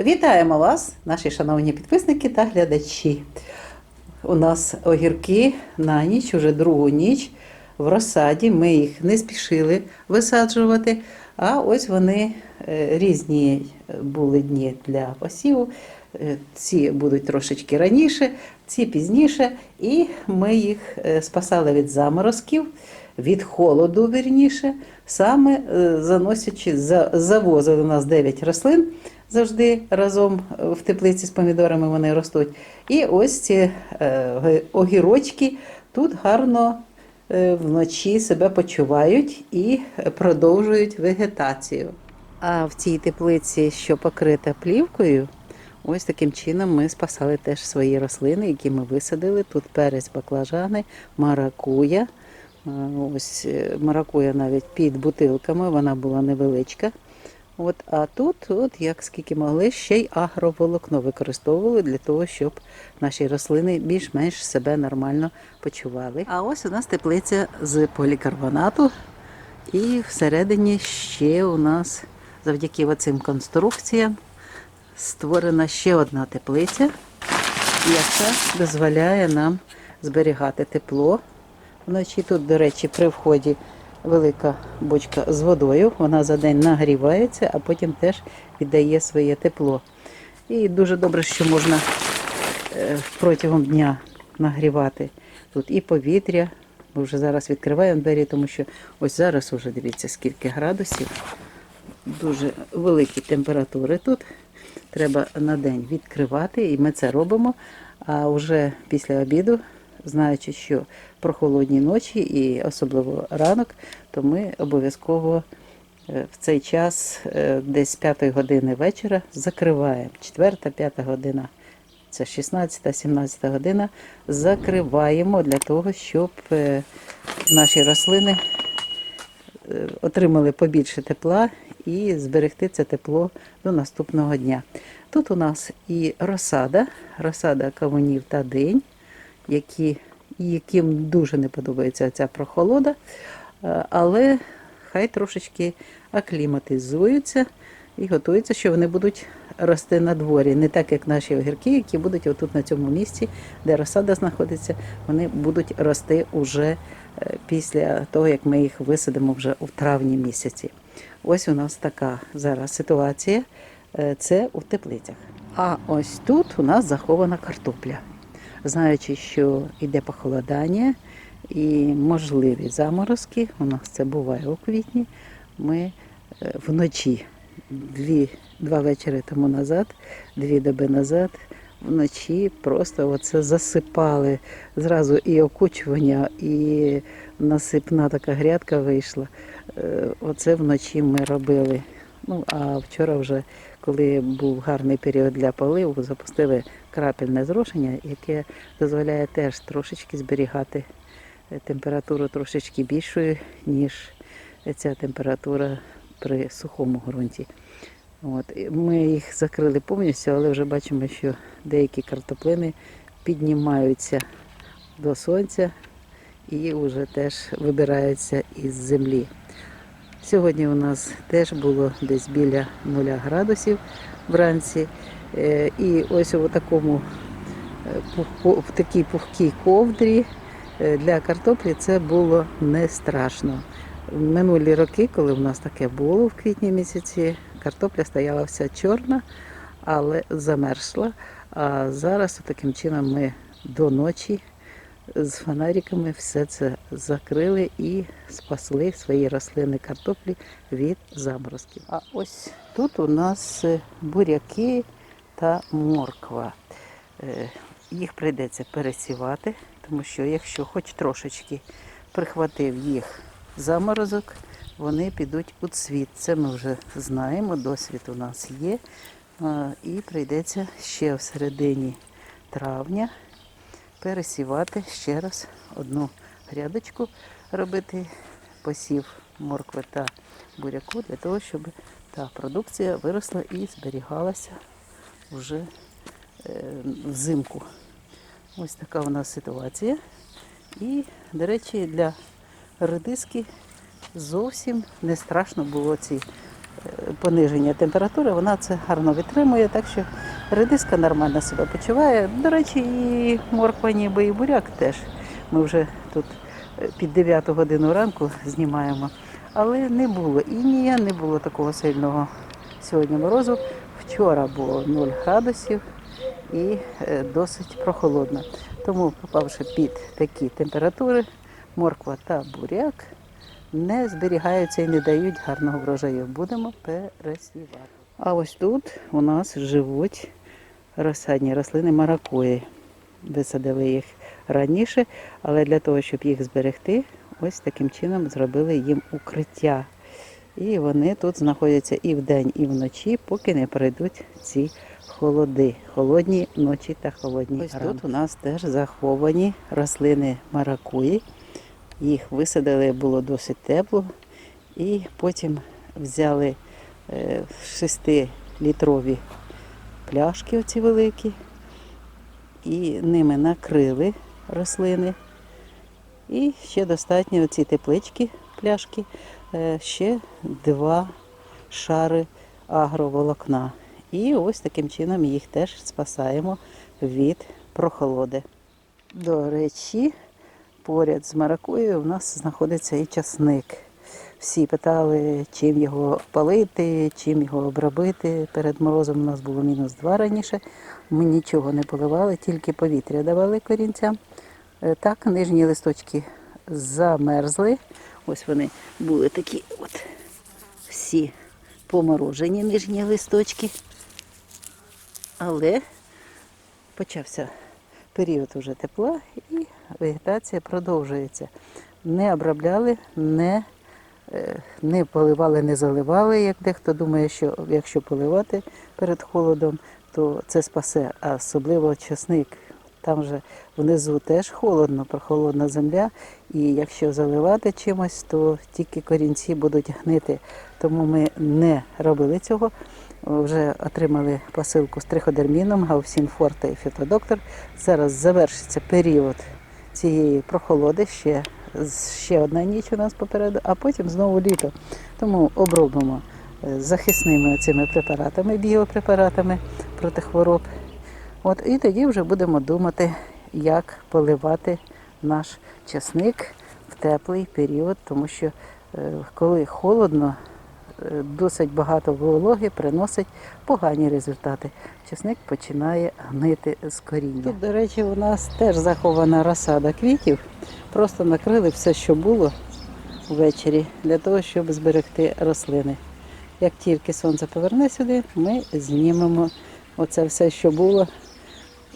Вітаємо вас, наші шановні підписники та глядачі. У нас огірки на ніч, уже другу ніч в розсаді. Ми їх не спішили висаджувати, а ось вони е, різні були дні для посіву. Е, Ці будуть трошечки раніше, ці пізніше, і ми їх е, спасали від заморозків, від холоду, вірніше, саме заносячи, за- завозили у нас 9 рослин завжди разом в теплиці з помідорами вони ростуть. І ось ці е, огірочки тут гарно е, вночі себе почувають і продовжують вегетацію. А в цій теплиці, що покрита плівкою, ось таким чином ми спасали теж свої рослини, які ми висадили. Тут перець, баклажани, маракуя. Е, Ось е, маракуя навіть під бутилками, вона була невеличка. От, а тут, от як скільки могли, ще й агроволокно використовували для того, щоб наші рослини більш-менш себе нормально почували. А ось у нас теплиця з полікарбонату. І всередині ще у нас завдяки оцим конструкціям створена ще одна теплиця, яка дозволяє нам зберігати тепло. Вночі тут, до речі, при вході велика бочка з водою. Вона за день нагрівається, а потім теж віддає своє тепло. І дуже добре, що можна е, протягом дня нагрівати тут і повітря. Ми вже зараз відкриваємо двері, тому що ось зараз уже дивіться, скільки градусів. Дуже великі температури тут. Треба на день відкривати, і ми це робимо. А вже після обіду, знаючи, що прохолодні ночі і особливо ранок, то ми обов'язково е, в цей час, е, десь з 5 години вечора, закриваємо. 4-5 година, це 16-17 година, закриваємо для того, щоб е, наші рослини отримали побільше тепла і зберегти це тепло до наступного дня. Тут у нас і розсада, розсада кавунів та динь, які, яким дуже не подобається ця прохолода, е, але хай трошечки акліматизуються і готуються, що вони будуть рости на дворі. Не так, як наші огірки, які будуть отут на цьому місці, де розсада знаходиться, вони будуть рости уже е, після того, як ми їх висадимо вже у травні місяці. Ось у нас така зараз ситуація. Е, Це у теплицях. А ось тут у нас захована картопля. Знаючи, що йде похолодання і можливі заморозки, у нас це буває у квітні. Ми е, вночі, дві, два вечори тому назад, дві доби назад, вночі просто оце засипали. Зразу і окучування, і насипна така грядка вийшла. Е, Оце вночі ми робили. Ну, а вчора вже, коли був гарний період для поливу, запустили крапельне зрошення, яке дозволяє теж трошечки зберігати е, температуру трошечки більшою, ніж ця температура при сухому ґрунті. От. Ми їх закрили повністю, але вже бачимо, що деякі картоплини піднімаються до сонця і вже теж вибираються із землі. Сьогодні у нас теж було десь біля 0 градусів вранці. Е, І ось у такому е, в такій пухкій ковдрі е, для картоплі це було не страшно. В минулі роки, коли в нас таке було в квітні місяці, картопля стояла вся чорна, але замерзла. А зараз таким чином ми до ночі з фонариками все це закрили і спасли свої рослини картоплі від заморозків. А ось тут у нас е, буряки та морква. Е, Їх прийдеться пересівати, тому що якщо хоч трошечки прихватив їх заморозок, вони підуть у цвіт. Це ми вже знаємо, досвід у нас є. І прийдеться ще в середині травня пересівати ще раз одну грядочку, робити посів моркви та буряку для того, щоб та продукція виросла і зберігалася вже е, взимку. Ось така у нас ситуація. І, до речі, для редиски зовсім не страшно було ці пониження температури, вона це гарно витримує, так що редиска нормально себе почуває. До речі, і морква, ніби і буряк теж. Ми вже тут е, під 9 годину ранку знімаємо. Але не було інія, не було такого сильного сьогодні морозу. Вчора було 0 градусів і е, досить прохолодно. Тому, попавши під такі температури, морква та буряк не зберігаються і не дають гарного врожаю. Будемо пересівати. А ось тут у нас живуть розсадні рослини маракуї. Висадили їх раніше, але для того, щоб їх зберегти, ось таким чином зробили їм укриття. І вони тут знаходяться і вдень, і вночі, поки не перейдуть ці холоди. Холодні ночі та холодні. Ось тут у нас теж заховані рослини маракуї. Їх висадили, було досить тепло. І потім взяли 6-літрові пляшки, оці великі, і ними накрили рослини. І ще достатньо оці теплички, пляшки, е, ще два шари агроволокна. І ось таким чином їх теж спасаємо від прохолоди. До речі, поряд з маракуєю в нас знаходиться і часник. Всі питали, чим його палити, чим його обробити. Перед морозом у нас було мінус 2 раніше. Ми нічого не поливали, тільки повітря давали корінцям. Е, Так, нижні листочки замерзли. Ось вони були такі от всі поморожені нижні листочки. Але почався період уже тепла і вегетація продовжується. Не обробляли, не, е, не поливали, не заливали, як дехто думає, що якщо поливати перед холодом, то це спасе, особливо часник. Там же внизу теж холодно, прохолодна земля, і якщо заливати чимось, то тільки корінці будуть гнити. Тому ми не робили цього. Вже отримали посилку з триходерміном, Гаусін Форте і Фітодоктор. Зараз завершиться період цієї прохолоди. Ще, ще одна ніч у нас попереду, а потім знову літо. Тому обробимо е, захисними цими препаратами, біопрепаратами проти хвороб. От і тоді вже будемо думати, як поливати наш часник в теплий період, тому що е, коли холодно, е, досить багато вологи приносить погані результати. Часник починає гнити з коріння. Тут, до речі, у нас теж захована розсада квітів. Просто накрили все, що було ввечері, для того, щоб зберегти рослини. Як тільки сонце поверне сюди, ми знімемо оце все, що було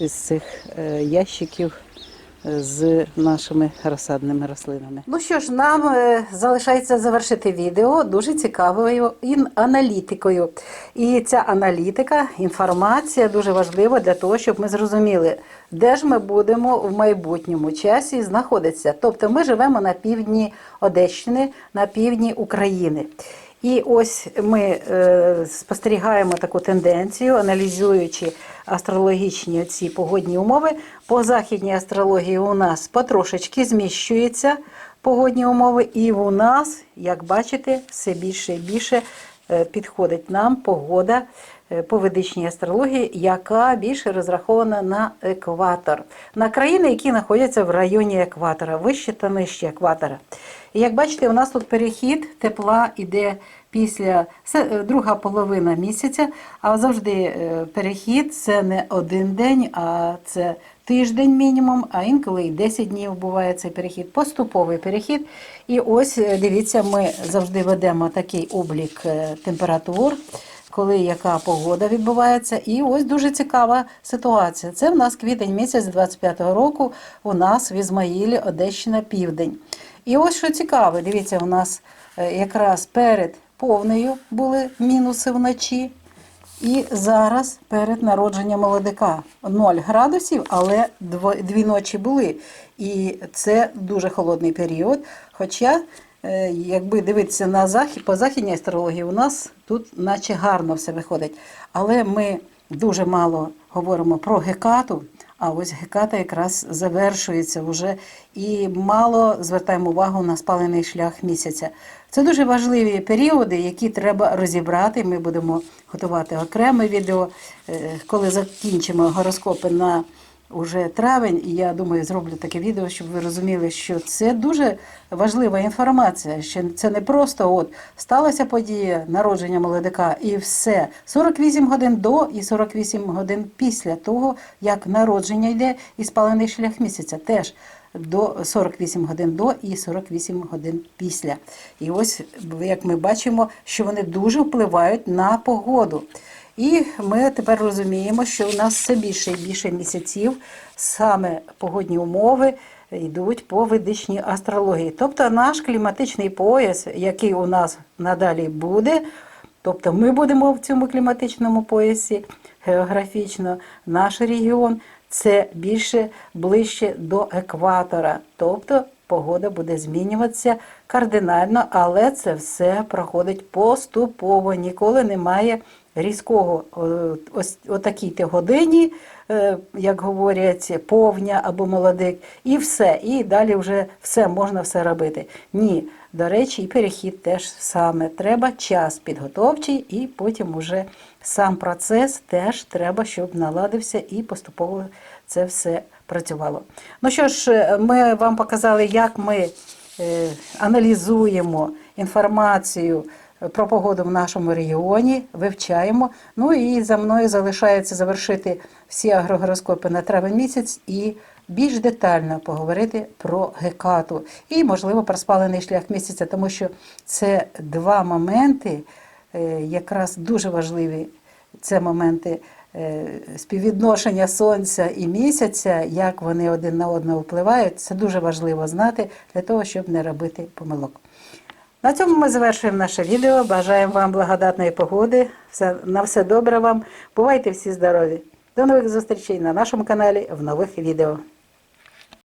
із цих е, ящиків е, з нашими розсадними рослинами. Ну що ж, нам е, залишається завершити відео дуже цікавою аналітикою. І ця аналітика, інформація дуже важлива для того, щоб ми зрозуміли, де ж ми будемо в майбутньому часі знаходитися. Тобто ми живемо на півдні Одещини, на півдні України. І ось ми е, спостерігаємо таку тенденцію, аналізуючи астрологічні ці погодні умови. По західній астрології у нас потрошечки зміщуються погодні умови, і у нас, як бачите, все більше і більше е, підходить нам погода по ведичній астрології, яка більше розрахована на екватор, на країни, які знаходяться в районі екватора, вище та нижче екватора. І як бачите, у нас тут перехід тепла іде після це е, друга половина місяця, а завжди е, перехід це не один день, а це тиждень мінімум, а інколи і 10 днів буває цей перехід, поступовий перехід. І ось е, дивіться, ми завжди ведемо такий облік е, температур. Коли яка погода відбувається, і ось дуже цікава ситуація. Це в нас квітень місяць 25-го року. У нас в Ізмаїлі, Одещина, Південь. І ось що цікаве, дивіться, у нас е, якраз перед повнею були мінуси вночі. І зараз перед народженням молодика 0 градусів, але дві ночі були. І це дуже холодний період. Хоча, якби дивитися на захід, по західній астрології, у нас тут наче гарно все виходить. Але ми дуже мало говоримо про гекату, А ось геката якраз завершується вже і мало звертаємо увагу на спалений шлях місяця. Це дуже важливі періоди, які треба розібрати. Ми будемо готувати окреме відео, е, коли закінчимо гороскопи на уже травень. І я думаю, зроблю таке відео, щоб ви розуміли, що це дуже важлива інформація. Що це не просто от сталася подія народження молодика і все. 48 годин до і 48 годин після того, як народження йде і спалений шлях місяця. Теж до 48 годин до і 48 годин після. І ось як ми бачимо, що вони дуже впливають на погоду. І ми тепер розуміємо, що у нас все більше і більше місяців саме погодні умови йдуть по ведичній астрології. Тобто наш кліматичний пояс, який у нас надалі буде, тобто ми будемо в цьому кліматичному поясі географічно, наш регіон це більше ближче до екватора. Тобто погода буде змінюватися кардинально, але це все проходить поступово. Ніколи немає різкого ось о такій ти годині, е, як говорять, повня або молодик, і все. І далі вже все можна все робити. Ні, до речі, і перехід теж саме. Треба час підготовчий, і потім уже сам процес теж треба, щоб наладився і поступово це все працювало. Ну що ж, ми вам показали, як ми е, аналізуємо інформацію про погоду в нашому регіоні, вивчаємо. Ну і за мною залишається завершити всі агрогороскопи на травень місяць і більш детально поговорити про гекату і, можливо, про спалений шлях місяця, тому що це два моменти, е, якраз дуже важливі. Це моменти е, співвідношення сонця і місяця, як вони один на одного впливають. Це дуже важливо знати для того, щоб не робити помилок. На цьому ми завершуємо наше відео. Бажаємо вам благодатної погоди. На все добре вам. Бувайте всі здорові. До нових зустрічей на нашому каналі в нових відео.